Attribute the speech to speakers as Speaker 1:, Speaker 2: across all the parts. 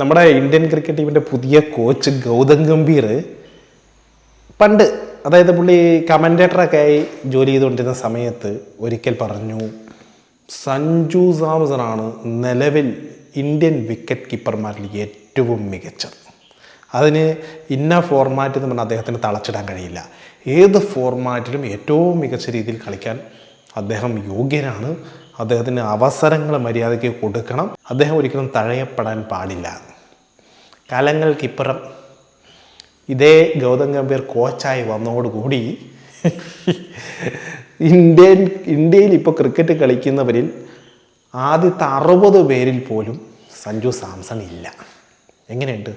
Speaker 1: നമ്മുടെ Indian cricket ടീമിന്റെ പുതിയ കോച്ച് ഗൗതം ഗംഭീർ പണ്ട് അതായത് പുള്ളി കമന്റേറ്ററൊക്കെ ആയി ജോലി ചെയ്തുകൊണ്ടിരുന്ന സമയത്ത് ഒരിക്കൽ പറഞ്ഞു സഞ്ജു സാംസണാണ് നിലവിൽ ഇന്ത്യൻ വിക്കറ്റ് കീപ്പർമാരിൽ ഏറ്റവും മികച്ചത്. അതിന് ഇന്ന ഫോർമാറ്റ് എന്ന് പറഞ്ഞാൽ അദ്ദേഹത്തിന് തളച്ചിടാൻ കഴിയില്ല. ഏത് ഫോർമാറ്റിലും ഏറ്റവും മികച്ച രീതിയിൽ കളിക്കാൻ അദ്ദേഹം യോഗ്യനാണ്. അദ്ദേഹത്തിന് അവസരങ്ങൾ മര്യാദയ്ക്ക് കൊടുക്കണം. അദ്ദേഹം ഒരിക്കലും തഴയപ്പെടാൻ പാടില്ല. കാലങ്ങൾക്കിപ്പുറം ഇതേ ഗൗതം ഗംഭീർ കോച്ചായി വന്നതോടുകൂടി ഇന്ത്യൻ ഇന്ത്യയിൽ ഇപ്പോൾ ക്രിക്കറ്റ് കളിക്കുന്നവരിൽ ആദ്യത്തെ അറുപത് പേരിൽ പോലും സഞ്ജു സാംസൺ ഇല്ല. എങ്ങനെയുണ്ട്?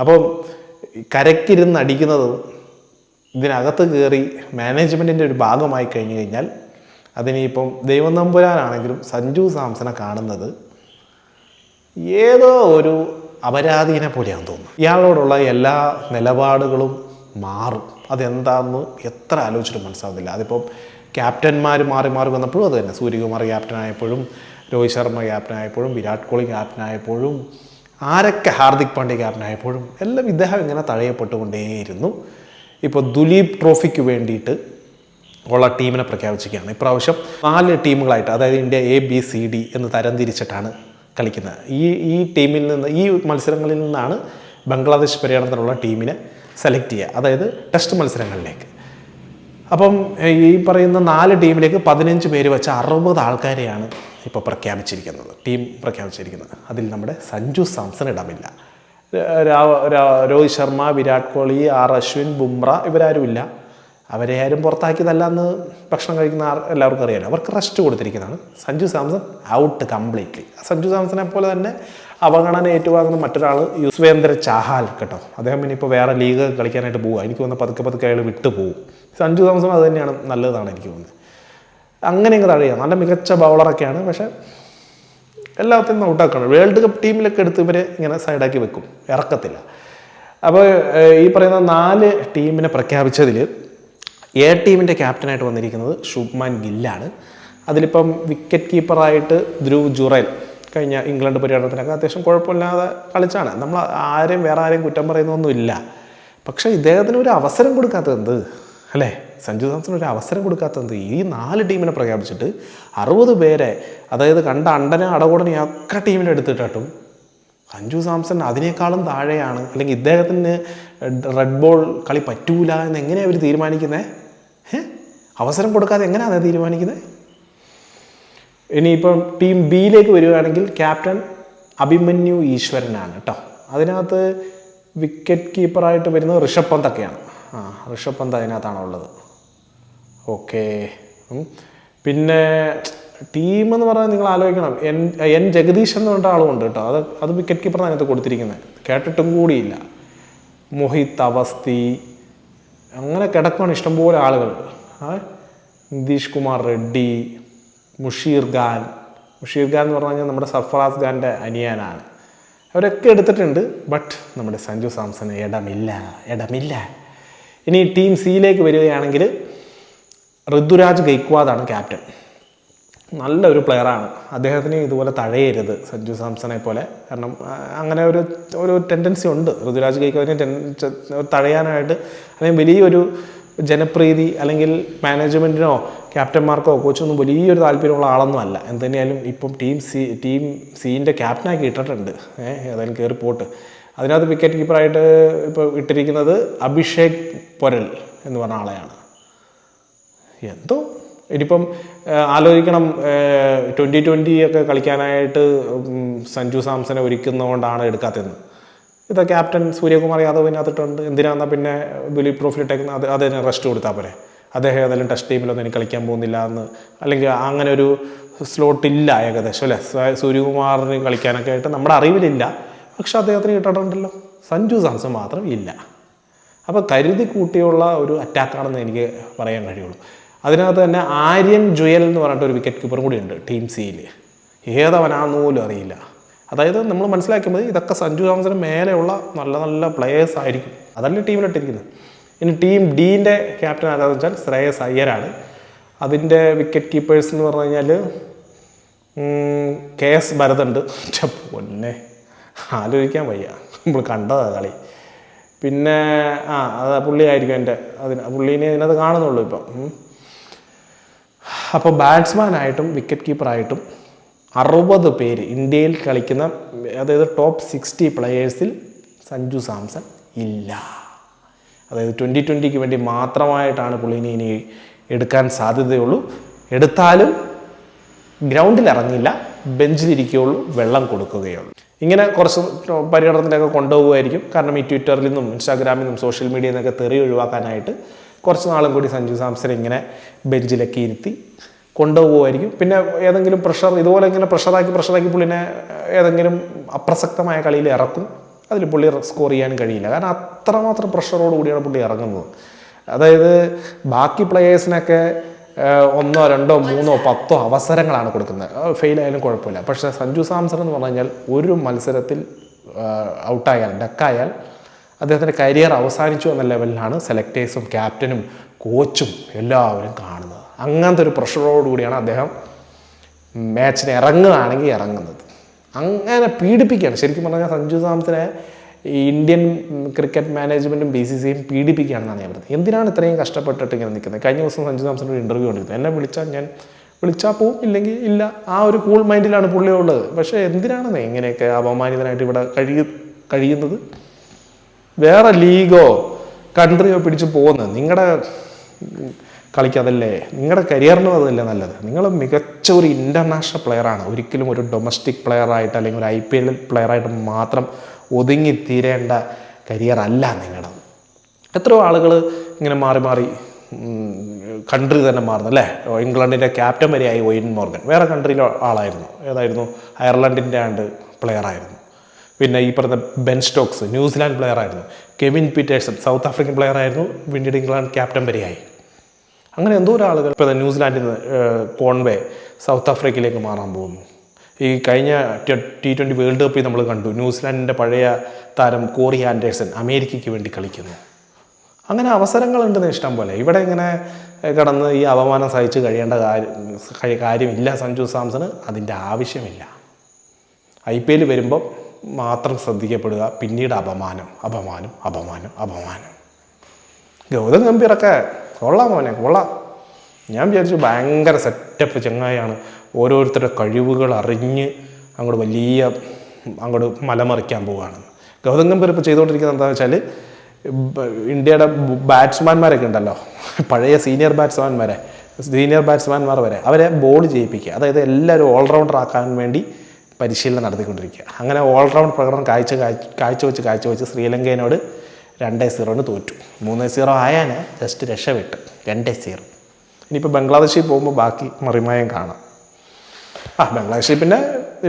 Speaker 1: അപ്പം കരക്കിരുന്ന് അടിക്കുന്നതും ഇതിനകത്ത് കയറി മാനേജ്മെന്റിന്റെ ഒരു ഭാഗമായി കഴിഞ്ഞു കഴിഞ്ഞാൽ അതിനിപ്പം ദൈവം നമ്പുരാനാണെങ്കിലും സഞ്ജു സാംസനെ കാണുന്നത് ഏതോ ഒരു അപരാധീനെ പോലെയാണെന്ന് തോന്നുന്നു. ഇയാളോടുള്ള എല്ലാ നിലപാടുകളും മാറും. അതെന്താണെന്ന് എത്ര ആലോചിച്ചിട്ടും മനസ്സിലാവുന്നില്ല. അതിപ്പം ക്യാപ്റ്റന്മാർ മാറി മാറി വന്നപ്പോഴും അത് തന്നെ. സൂര്യകുമാർ ക്യാപ്റ്റൻ ആയപ്പോഴും രോഹിത് ശർമ്മ ക്യാപ്റ്റൻ ആയപ്പോഴും വിരാട് കോഹ്ലി ക്യാപ്റ്റൻ ആയപ്പോഴും ആരൊക്കെ ഹാർദിക് പാണ്ഡ്യ ക്യാപ്റ്റൻ ആയപ്പോഴും എല്ലാം ഇദ്ദേഹം ഇങ്ങനെ തഴയപ്പെട്ടുകൊണ്ടേയിരുന്നു. ഇപ്പോൾ ദുലീപ് ട്രോഫിക്ക് വേണ്ടിയിട്ട് ഉള്ള ടീമിനെ പ്രഖ്യാപിച്ചിരിക്കുകയാണ്. ഇപ്രാവശ്യം നാല് ടീമുകളായിട്ട് അതായത് India A B C D എന്ന് തരംതിരിച്ചിട്ടാണ് കളിക്കുന്നത്. ഈ ഈ ടീമിൽ നിന്ന് ഈ മത്സരങ്ങളിൽ നിന്നാണ് ബംഗ്ലാദേശ് പര്യടനത്തിനുള്ള ടീമിനെ സെലക്ട് ചെയ്യുക. അതായത് ടെസ്റ്റ് മത്സരങ്ങളിലേക്ക്. അപ്പം ഈ പറയുന്ന നാല് ടീമിലേക്ക് പതിനഞ്ച് പേര് വെച്ച് അറുപത് ആൾക്കാരെയാണ് ഇപ്പോൾ പ്രഖ്യാപിച്ചിരിക്കുന്നത്. ടീം പ്രഖ്യാപിച്ചിരിക്കുന്നത്. അതിൽ നമ്മുടെ സഞ്ജു സാംസൺ ഇടമില്ല. രോഹിത് ശർമ്മ വിരാട് കോഹ്ലി ആർ അശ്വിൻ ബുംറ ഇവരാരുമില്ല അവരെ ആരും പുറത്താക്കിയതല്ല എന്ന് ഭക്ഷണം കഴിക്കുന്ന എല്ലാവർക്കും അറിയാലോ. അവർക്ക് റെസ്റ്റ് കൊടുത്തിരിക്കുന്നതാണ്. സഞ്ജു സാംസൺ ഔട്ട് കംപ്ലീറ്റ്ലി സഞ്ജു സാംസനെ പോലെ തന്നെ അവഗണന ഏറ്റുവാങ്ങുന്ന മറ്റൊരാൾ യുസ്വേന്ദ്ര ചാഹാൽ കേട്ടോ. അദ്ദേഹം ഇനിയിപ്പോൾ വേറെ ലീഗ് കളിക്കാനായിട്ട് പോകുക എനിക്ക് തോന്നുന്നു പതുക്കെ പതുക്കെ അയാൾ വിട്ടു പോകും സഞ്ജു സാംസൺ അത് തന്നെയാണ് നല്ലതാണ് എനിക്ക് തോന്നുന്നത്. അങ്ങനെ അങ്ങ് തഴയുക. നല്ല മികച്ച ബൗളറൊക്കെയാണ് പക്ഷേ എല്ലാത്തിനും ഔട്ടാക്കണം വേൾഡ് കപ്പ് ടീമിലൊക്കെ എടുത്ത് ഇവരെ ഇങ്ങനെ സൈഡാക്കി വെക്കും. ഇറക്കത്തില്ല. അപ്പോൾ ഈ പറയുന്ന നാല് ടീമിനെ പ്രഖ്യാപിച്ചതിൽ എ ടീമിന്റെ ക്യാപ്റ്റനായിട്ട് വന്നിരിക്കുന്നത് ശുഭ്മാൻ ഗില്ലാണ്. അതിലിപ്പം വിക്കറ്റ് കീപ്പറായിട്ട് ധ്രുവ് ജുറേൽ കഴിഞ്ഞ ഇംഗ്ലണ്ട് പര്യടനത്തിനൊക്കെ അത്യാവശ്യം കുഴപ്പമില്ലാതെ കളിച്ചാണ്. നമ്മൾ ആരെയും വേറെ ആരെയും കുറ്റം പറയുന്നൊന്നുമില്ല. പക്ഷേ ഇദ്ദേഹത്തിന് ഒരു അവസരം കൊടുക്കാത്തത് എന്ത്? അല്ലേ? സഞ്ജു സാംസൺ ഒരു അവസരം കൊടുക്കാത്തത് ഈ നാല് ടീമിനെ പ്രഖ്യാപിച്ചിട്ട് അറുപത് പേരെ അതായത് കണ്ട അണ്ടനെ അടകൂടനെ ഒക്കെ ടീമിനെ എടുത്തിട്ടും സഞ്ജു സാംസൺ അതിനേക്കാളും താഴെയാണ്. അല്ലെങ്കിൽ ഇദ്ദേഹത്തിന് റെഡ് ബോൾ കളി പറ്റൂല എന്ന് എങ്ങനെയാണ് അവർ തീരുമാനിക്കുന്നത് അവസരം കൊടുക്കാതെ എങ്ങനെയാണ് തീരുമാനിക്കുന്നത്? ഇനിയിപ്പം ടീം ബിയിലേക്ക് വരികയാണെങ്കിൽ ക്യാപ്റ്റൻ അഭിമന്യു ഈശ്വരനാണ് കേട്ടോ അതിനകത്ത് വിക്കറ്റ് കീപ്പറായിട്ട് വരുന്നത് ഋഷഭ് പന്തൊക്കെയാണ് ആ ഋഷഭ് പന്ത് അതിനകത്താണ് ഉള്ളത്. ഓക്കെ. പിന്നെ ടീം എന്ന് പറഞ്ഞാൽ നിങ്ങൾ ആലോചിക്കണം. എൻ എൻ ജഗദീഷ് എന്ന് പറഞ്ഞ ആളുമുണ്ട് കേട്ടോ അത് അത് വിക്കറ്റ് കീപ്പർ അതിനകത്ത് കൊടുത്തിരിക്കുന്നത്. കേട്ടിട്ടും കൂടിയില്ല. മോഹിത് അവസ്തി അങ്ങനെ കിടക്കുകയാണ് ഇഷ്ടംപോലെ ആളുകൾ. നിതീഷ് കുമാർ റെഡ്ഡി മുഷീർ ഖാൻ. മുഷീർ ഖാൻ എന്ന് പറഞ്ഞു കഴിഞ്ഞാൽ നമ്മുടെ സർഫറാസ് ഖാന്റെ അനിയാനാണ്. അവരൊക്കെ എടുത്തിട്ടുണ്ട് ബട്ട് നമ്മുടെ സഞ്ജു സാംസൺ ഇടമില്ല ഇടമില്ല. ഇനി ടീം സിയിലേക്ക് വരികയാണെങ്കിൽ ഋതുരാജ് ഗൈക്വാദാണ് ക്യാപ്റ്റൻ നല്ലൊരു പ്ലെയറാണ് അദ്ദേഹത്തിന് ഇതുപോലെ തഴയരുത് സഞ്ജു സാംസണെ പോലെ. കാരണം അങ്ങനെ ഒരു ഒരു ടെൻഡൻസി ഉണ്ട്. ഋതുരാജ് ഗൈക്വാദിനെ ടെൻ- തഴയാനായിട്ട് അല്ലെങ്കിൽ വലിയൊരു ജനപ്രീതി അല്ലെങ്കിൽ മാനേജ്മെന്റിനോ ക്യാപ്റ്റന്മാർക്കോ കോച്ചൊന്നും വലിയൊരു താല്പര്യമുള്ള ആളൊന്നും അല്ല. എന്തുതന്നെയാലും ഇപ്പം ടീം സി ടീം സീന്റെ ക്യാപ്റ്റനാക്കി ഇട്ടിട്ടുണ്ട്. ഏഹ് ഏതായാലും കയറി പോട്ട്. അതിനകത്ത് വിക്കറ്റ് കീപ്പറായിട്ട് ഇപ്പോൾ ഇട്ടിരിക്കുന്നത് അഭിഷേക് പൊരൽ എന്ന് പറഞ്ഞ ആളെയാണ്. എന്തോ ഇനിയിപ്പം ആലോചിക്കണം ട്വന്റി ട്വന്റി ഒക്കെ കളിക്കാനായിട്ട് സഞ്ജു സാംസനെ ഒരുക്കുന്നതുകൊണ്ടാണ് എടുക്കാത്തതെന്ന്. ഇത് ക്യാപ്റ്റൻ സൂര്യകുമാർ യാദവിനകത്തിട്ടുണ്ട് എന്തിനാന്നാ പിന്നെ ബിലി ട്രോഫി ഇട്ടേക്കുന്ന അത് അതിന് റെസ്റ്റ് കൊടുത്താൽ പോരെ? അദ്ദേഹം ഏതായാലും ടെസ്റ്റ് ടീമിലൊന്നും എനിക്ക് കളിക്കാൻ പോകുന്നില്ല എന്ന്. അല്ലെങ്കിൽ അങ്ങനെ ഒരു സ്ലോട്ട് ഇല്ല ഏകദേശം അല്ലേ? സൂര്യകുമാറിന് കളിക്കാനൊക്കെ ആയിട്ട് നമ്മുടെ അറിവിലില്ല. പക്ഷെ അദ്ദേഹത്തിന് കിട്ടിയിട്ടുണ്ടല്ലോ. സഞ്ജു സാംസൺ മാത്രം ഇല്ല. അപ്പോൾ കരുതി കൂട്ടിയുള്ള ഒരു അറ്റാക്കാണെന്ന് എനിക്ക് പറയാൻ കഴിയുള്ളൂ. അതിനകത്ത് തന്നെ ആര്യൻ ജുയൽ എന്ന് പറഞ്ഞിട്ട് ഒരു വിക്കറ്റ് കീപ്പറും കൂടി ഉണ്ട് ടീം സിയിൽ ഏതവനാണെന്ന് പോലും അറിയില്ല. അതായത് നമ്മൾ മനസ്സിലാക്കുമ്പോൾ ഇതൊക്കെ സഞ്ജു സാംസന് മേലെയുള്ള നല്ല നല്ല പ്ലെയേഴ്സ് ആയിരിക്കും. അതല്ലേ ടീമിലിട്ടിരിക്കുന്നത് ഇനി ടീം ഡീന്റെ ക്യാപ്റ്റൻ ആരാന്ന് വെച്ചാൽ ശ്രേയസ് അയ്യരാണ്. അതിന്റെ വിക്കറ്റ് കീപ്പേഴ്സ് എന്ന് പറഞ്ഞു കഴിഞ്ഞാൽ കെ എസ് ഭരതുണ്ട്. പൊന്നെ. ആലോചിക്കാൻ വയ്യ. നമ്മൾ കണ്ടതാണ് കളി. പിന്നെ ആ അത് പുള്ളിയായിരിക്കും എന്റെ അതിന് പുള്ളീനെ ഇതിനകത്ത് കാണുന്നുള്ളൂ ഇപ്പം. അപ്പോൾ ബാറ്റ്സ്മാനായിട്ടും വിക്കറ്റ് കീപ്പറായിട്ടും അറുപത് പേര് ഇന്ത്യയിൽ കളിക്കുന്ന അതായത് ടോപ്പ് സിക്സ്റ്റി പ്ലെയേഴ്സിൽ സഞ്ജു സാംസൺ ഇല്ല. അതായത് ട്വന്റി ട്വന്റിക്ക് വേണ്ടി മാത്രമായിട്ടാണ് പുള്ളിനെ ഇനി എടുക്കാൻ സാധ്യതയുള്ളൂ. എടുത്താലും ഗ്രൗണ്ടിൽ ഇറങ്ങില്ല ബെഞ്ചിലിരിക്കുകയുള്ളൂ വെള്ളം കൊടുക്കുകയുള്ളൂ. ഇങ്ങനെ കുറച്ച് പര്യടനത്തിലൊക്കെ കൊണ്ടുപോകുമായിരിക്കും കാരണം ഈ ട്വിറ്ററിൽ നിന്നും ഇൻസ്റ്റാഗ്രാമിൽ നിന്നും സോഷ്യൽ മീഡിയയിൽ നിന്നൊക്കെ തെറി ഒഴിവാക്കാനായിട്ട് കുറച്ച് നാളും കൂടി സഞ്ജു സാംസൺ ഇങ്ങനെ ബെഞ്ചിലൊക്കെ ഇരുത്തി കൊണ്ടുപോകുമായിരിക്കും പിന്നെ ഏതെങ്കിലും പ്രഷർ ഇതുപോലെ ഇങ്ങനെ പ്രഷറാക്കി പ്രഷറാക്കി പുള്ളിനെ ഏതെങ്കിലും അപ്രസക്തമായ കളിയിൽ ഇറക്കും. അതിൽ പുള്ളി സ്കോർ ചെയ്യാൻ കഴിയില്ല. കാരണം അത്രമാത്രം പ്രഷറോട് കൂടിയാണ് പുള്ളി ഇറങ്ങുന്നത്. അതായത് ബാക്കി പ്ലെയേഴ്സിനൊക്കെ ഒന്നോ രണ്ടോ മൂന്നോ പത്തോ അവസരങ്ങളാണ് കൊടുക്കുന്നത്. ഫെയിലായാലും കുഴപ്പമില്ല. പക്ഷേ സഞ്ജു സാംസൺ എന്ന് പറഞ്ഞു കഴിഞ്ഞാൽ ഒരു മത്സരത്തിൽ ഔട്ടായാൽ ഡക്കായാൽ അദ്ദേഹത്തിന്റെ കരിയർ അവസാനിച്ചു എന്ന ലെവലിലാണ് സെലക്ടേഴ്സും ക്യാപ്റ്റനും കോച്ചും എല്ലാവരും കാണുന്നത്. അങ്ങനത്തെ ഒരു പ്രഷറോടുകൂടിയാണ് അദ്ദേഹം മാച്ചിന് ഇറങ്ങുകയാണെങ്കിൽ ഇറങ്ങുന്നത്. അങ്ങനെ പീഡിപ്പിക്കുകയാണ്. ശരിക്കും പറഞ്ഞാൽ സഞ്ജു സാംസനെ ഇന്ത്യൻ ക്രിക്കറ്റ് മാനേജ്മെന്റും ബി സി സിയും പീഡിപ്പിക്കുകയാണെന്നാണ് ഞാൻ പറയുന്നത്. എന്തിനാണ് ഇത്രയും കഷ്ടപ്പെട്ടിട്ട് ഇങ്ങനെ നിൽക്കുന്നത്? കഴിഞ്ഞ ദിവസം സഞ്ജു സാംസൺ ഒരു ഇന്റർവ്യൂ കണ്ടിരുന്നു. എന്നെ വിളിച്ചാൽ ഞാൻ വിളിച്ചാൽ പോവും ഇല്ലെങ്കിൽ ഇല്ല. ആ ഒരു കൂൾ മൈൻഡിലാണ് പുള്ളിയുള്ളത്. പക്ഷേ എന്തിനാണെന്ന് ഇങ്ങനെയൊക്കെ അപമാനിതനായിട്ട് ഇവിടെ കഴിയ കഴിയുന്നത്? വേറെ ലീഗോ കൺട്രിയോ പിടിച്ച് പോകുന്നത് നിങ്ങളുടെ കളിക്കതല്ലേ നിങ്ങളുടെ കരിയറിനും അതല്ലേ നല്ലത്. നിങ്ങൾ മികച്ച ഒരു ഇന്റർനാഷണൽ പ്ലെയറാണ് ഒരിക്കലും ഒരു ഡൊമസ്റ്റിക് പ്ലെയറായിട്ട് അല്ലെങ്കിൽ ഒരു ഐ പി എൽ പ്ലെയറായിട്ട് മാത്രം ഒതുങ്ങി തീരേണ്ട കരിയർ അല്ല നിങ്ങളത് എത്രയോ ആളുകൾ ഇങ്ങനെ മാറി മാറി കൺട്രി തന്നെ മാറുന്നു അല്ലേ? ഇംഗ്ലണ്ടിന്റെ ക്യാപ്റ്റൻ വരെയായി ഒയിൻ മോർഗൻ. വേറെ കൺട്രിയിലെ ആളായിരുന്നു. ഏതായിരുന്നു? അയർലൻഡിന്റെ ആണ്ട് പ്ലെയർ ആയിരുന്നു. പിന്നെ ഈ പറഞ്ഞ Ben Stokes New Zealand player ആയിരുന്നു. Kevin Pietersen South African player ആയിരുന്നു. പിന്നീട് ഇംഗ്ലണ്ട് ക്യാപ്റ്റൻ വരെയായി. അങ്ങനെ എന്തോ ആളുകൾ ഇപ്പോൾ ന്യൂസിലാൻഡിൽ നിന്ന് കോൺവേ സൗത്ത് ആഫ്രിക്കയിലേക്ക് മാറാൻ പോകുന്നു. ഈ കഴിഞ്ഞ ടി ട്വന്റി വേൾഡ് കപ്പിൽ നമ്മൾ കണ്ടു. ന്യൂസിലാൻഡിന്റെ പഴയ താരം കോറി ആൻഡേഴ്സൺ അമേരിക്കയ്ക്ക് വേണ്ടി കളിക്കുന്നു. അങ്ങനെ അവസരങ്ങളുണ്ടെന്ന് ഇഷ്ടം പോലെ. ഇവിടെ ഇങ്ങനെ കടന്ന് ഈ അപമാനം സഹിച്ച് കഴിയേണ്ട കാര്യം കാര്യമില്ല സഞ്ജു സാംസണ്. അതിന്റെ ആവശ്യമില്ല. ഐ പി എൽ വരുമ്പോൾ മാത്രം ശ്രദ്ധിക്കപ്പെടുക പിന്നീട് അപമാനം അപമാനം അപമാനം അപമാനം. ഗൗതം ഗംഭീറൊക്കെ കൊള്ളാം മോനെ കൊള്ളാം. ഞാൻ വിചാരിച്ചു ഭയങ്കര സെറ്റപ്പ് ചങ്ങായാണ് ഓരോരുത്തരുടെ കഴിവുകൾ അറിഞ്ഞ് അങ്ങോട്ട് വലിയ അങ്ങോട്ട് മലമറിക്കാൻ പോവുകയാണ് ഗൗതം ഗംഭീർ ഇപ്പോൾ ചെയ്തുകൊണ്ടിരിക്കുന്നത് എന്താണെന്ന് വെച്ചാൽ ഇന്ത്യയുടെ ബാറ്റ്സ്മാൻമാരൊക്കെ ഉണ്ടല്ലോ. പഴയ സീനിയർ ബാറ്റ്സ്മാൻമാരെ സീനിയർ ബാറ്റ്സ്മാൻമാർ വരെ അവരെ ബോൾ ചെയ്യിപ്പിക്കുക അതായത് എല്ലാവരും ഓൾറൗണ്ടർ ആക്കാൻ വേണ്ടി പരിശീലനം നടത്തിക്കൊണ്ടിരിക്കുക. അങ്ങനെ ഓൾറൗണ്ട് പ്രകടനം കാഴ്ച കാഴ്ച കാഴ്ചവെച്ച് കാഴ്ചവെച്ച് ശ്രീലങ്കേനോട് രണ്ടേ സീറോന് തോറ്റു. മൂന്നേ സീറോ ആയാൽ ജസ്റ്റ് രക്ഷപ്പെട്ടു രണ്ടേ സീറോ ഇനിയിപ്പോൾ ബംഗ്ലാദേശിൽ പോകുമ്പോൾ ബാക്കി മറിമായം കാണാം. ആ ബംഗ്ലാദേശിൽ പിന്നെ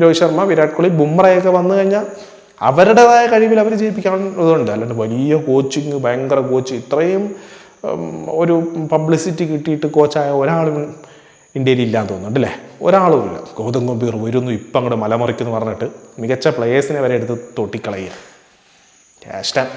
Speaker 1: രോഹിത് ശർമ്മ വിരാട് കോഹ്ലി ബുംറയൊക്കെ വന്നു കഴിഞ്ഞാൽ അവരുടേതായ കഴിവിൽ അവർ ജയിപ്പിക്കാനുള്ളതുണ്ട്. അല്ലാണ്ട് വലിയ കോച്ചിങ് ഭയങ്കര കോച്ച് ഇത്രയും ഒരു പബ്ലിസിറ്റി കിട്ടിയിട്ട് കോച്ചായ ഒരാളും ഇന്ത്യയിൽ ഇല്ലാന്ന് തോന്നുന്നുണ്ട് അല്ലേ? ഒരാളും ഇല്ല ഗൗതം ഗംഭീർ വരുന്നു ഇപ്പം അങ്ങോട്ട് മലമറിക്കുന്നു പറഞ്ഞിട്ട് മികച്ച പ്ലേയേഴ്സിനെ വരെ എടുത്ത് തൊട്ടിക്കളയുക. ഇഷ്ടം